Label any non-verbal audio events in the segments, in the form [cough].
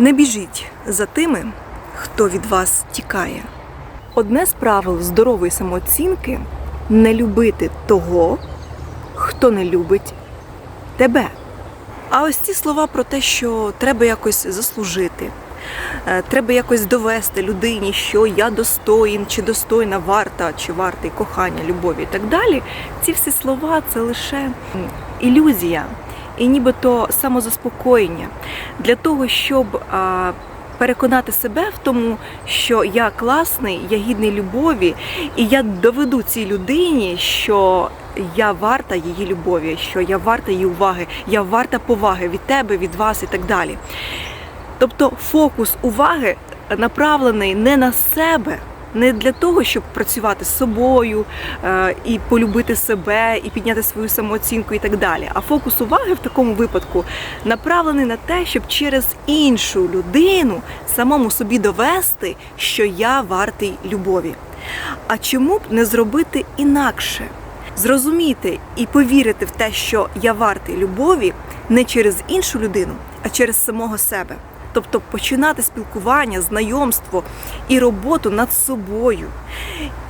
Не біжіть за тими, хто від вас тікає. Одне з правил здорової самооцінки не любити того, хто не любить тебе. А ось ці слова про те, що треба якось заслужити, е, треба якось довести людині, що я достоїн, чи достойна варта, чи вартий кохання, любові і так далі. Ці всі слова це лише ілюзія і нібито самозаспокоєння для того, щоб переконати себе в тому, що я класний, я гідний любові, і я доведу цій людині, що я варта її любові, що я варта її уваги, я варта поваги від тебе, від вас і так далі. Тобто фокус уваги направлений не на себе, не для того, щоб працювати з собою е, і полюбити себе, і підняти свою самооцінку і так далі. А фокус уваги в такому випадку направлений на те, щоб через іншу людину самому собі довести, що я вартий любові. А чому б не зробити інакше? Зрозуміти і повірити в те, що я вартий любові не через іншу людину, а через самого себе. Тобто починати спілкування, знайомство і роботу над собою,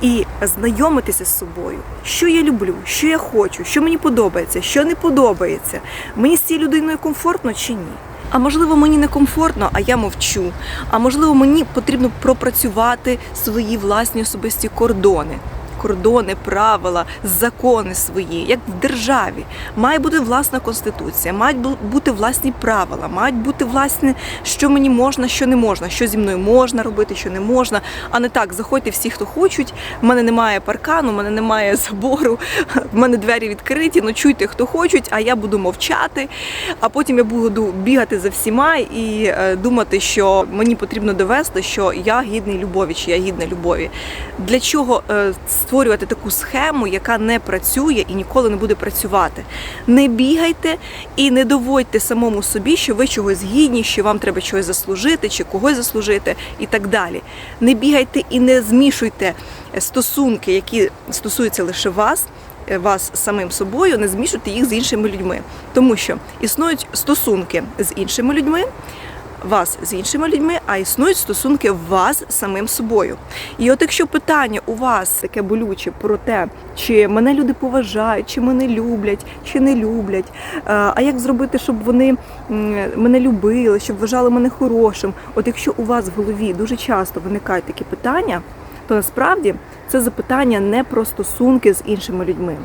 і знайомитися з собою, що я люблю, що я хочу, що мені подобається, що не подобається. Мені з цією людиною комфортно чи ні. А можливо, мені не комфортно, а я мовчу. А можливо, мені потрібно пропрацювати свої власні особисті кордони. Кордони, правила, закони свої, як в державі. Має бути власна конституція, мають бути власні правила, мають бути власне, що мені можна, що не можна, що зі мною можна робити, що не можна. А не так, заходьте всі, хто хочуть. В мене немає паркану, в мене немає забору, [laughs] в мене двері відкриті. Ночуйте, хто хочуть, а я буду мовчати. А потім я буду бігати за всіма і е, думати, що мені потрібно довести, що я гідний любові, чи я гідна любові. Для чого е, створювати таку схему, яка не працює і ніколи не буде працювати? Не бігайте і не доводьте самому собі, що ви чогось гідні, що вам треба чогось заслужити, чи когось заслужити, і так далі. Не бігайте і не змішуйте стосунки, які стосуються лише вас. е, Вас самим собою, не змішуйте їх з іншими людьми, тому що існують стосунки з іншими людьми, вас з іншими людьми, а існують стосунки вас з самим собою. І от якщо питання у вас таке болюче про те, чи мене люди поважають, чи мене люблять, чи не люблять, е, а як зробити, щоб вони мене любили, щоб вважали мене хорошим. От якщо у вас в голові дуже часто виникають такі питання, то насправді це запитання не про стосунки з іншими людьми,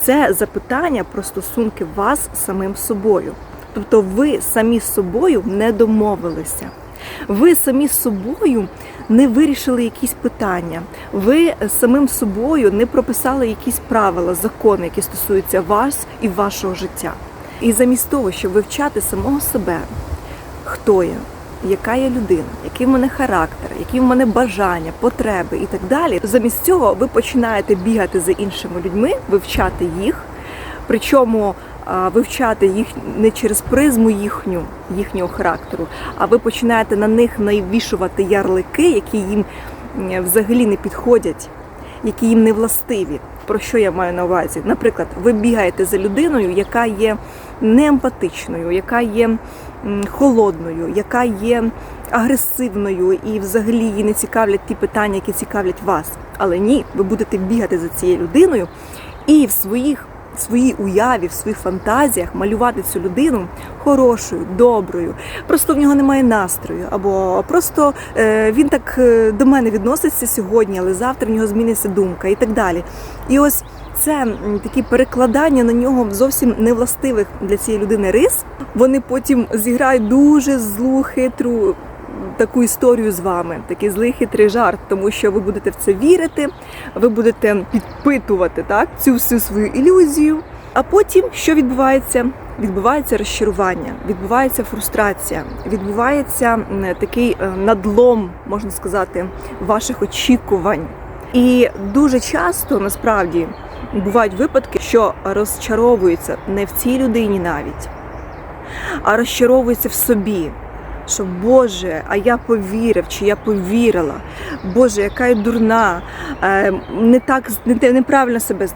це запитання про стосунки вас з самим собою. Тобто ви самі з собою не домовилися. Ви самі з собою не вирішили якісь питання. Ви самим собою не прописали якісь правила, закони, які стосуються вас і вашого життя. І замість того, щоб вивчати самого себе, хто я, яка я людина, який в мене характер, які в мене бажання, потреби і так далі. Замість цього ви починаєте бігати за іншими людьми, вивчати їх, причому вивчати їх не через призму їхню, їхнього характеру, а ви починаєте на них навішувати ярлики, які їм взагалі не підходять, які їм не властиві. Про що я маю на увазі? Наприклад, ви бігаєте за людиною, яка є неемпатичною, яка є холодною, яка є агресивною і взагалі її не цікавлять ті питання, які цікавлять вас. Але ні, ви будете бігати за цією людиною і в своїх в своїй уяві, в своїх фантазіях малювати цю людину хорошою, доброю. Просто в нього немає настрою, або просто е, він так е, до мене відноситься сьогодні, але завтра в нього зміниться думка і так далі. І ось це такі перекладання на нього зовсім невластивих для цієї людини рис. Вони потім зіграють дуже злу, хитру таку історію з вами, такий злий хитрий жарт, тому що ви будете в це вірити, ви будете підпитувати так цю всю свою ілюзію. А потім що відбувається? Відбувається розчарування, відбувається фрустрація, відбувається такий е, надлом, можна сказати, ваших очікувань. І дуже часто насправді бувають випадки, що розчаровуються не в цій людині навіть, а розчаровуються в собі. Що Боже, а я повірив, чи я повірила. Боже, яка я дурна, е, не так не неправильно себе з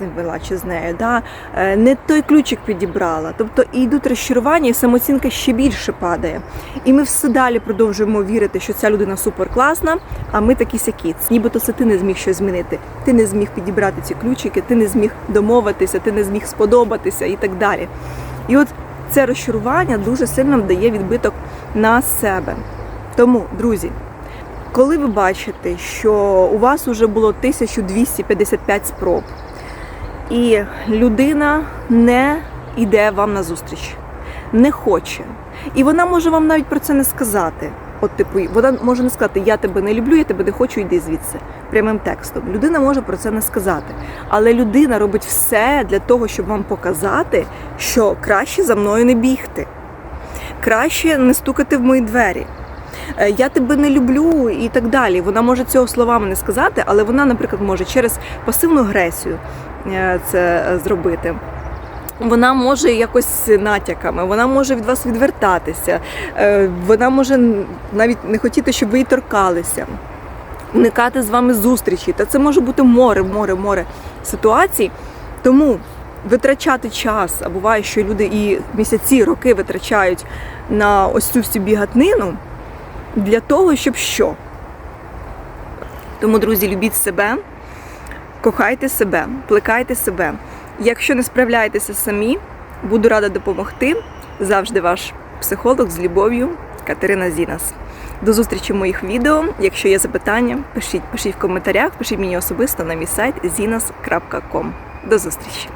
чи з нею, да? е, не той ключик підібрала. Тобто і йдуть розчарування, і самооцінка ще більше падає. І ми все далі продовжуємо вірити, що ця людина суперкласна, а ми такі сякі. Нібито це ти не зміг щось змінити. Ти не зміг підібрати ці ключики, ти не зміг домовитися, ти не зміг сподобатися і так далі. І от це розчарування дуже сильно дає відбиток на себе. Тому, друзі, коли ви бачите, що у вас вже було 1255 спроб, і людина не йде вам на зустріч, не хоче. І вона може вам навіть про це не сказати. От, типу, вона може не сказати, я тебе не люблю, я тебе не хочу, йди звідси. Прямим текстом. Людина може про це не сказати. Але людина робить все для того, щоб вам показати, що краще за мною не бігти, краще не стукати в мої двері. Е, Я тебе не люблю і так далі. Вона може цього словами не сказати, але вона, наприклад, може через пасивну агресію е, це е, зробити. Вона може якось натяками, вона може від вас відвертатися, вона може навіть не хотіти, щоб ви її торкалися, уникати з вами зустрічі. Та це може бути море, море, море ситуацій. Тому витрачати час, а буває, що люди і місяці, роки витрачають на ось цю всю бігатнину для того, щоб що? Тому, друзі, любіть себе, кохайте себе, плекайте себе. Якщо не справляєтеся самі, буду рада допомогти. Завжди ваш психолог з любов'ю Катерина Зінас. До зустрічі в моїх відео. Якщо є запитання, пишіть, пишіть в коментарях, пишіть мені особисто на мій сайт zinas.com. До зустрічі!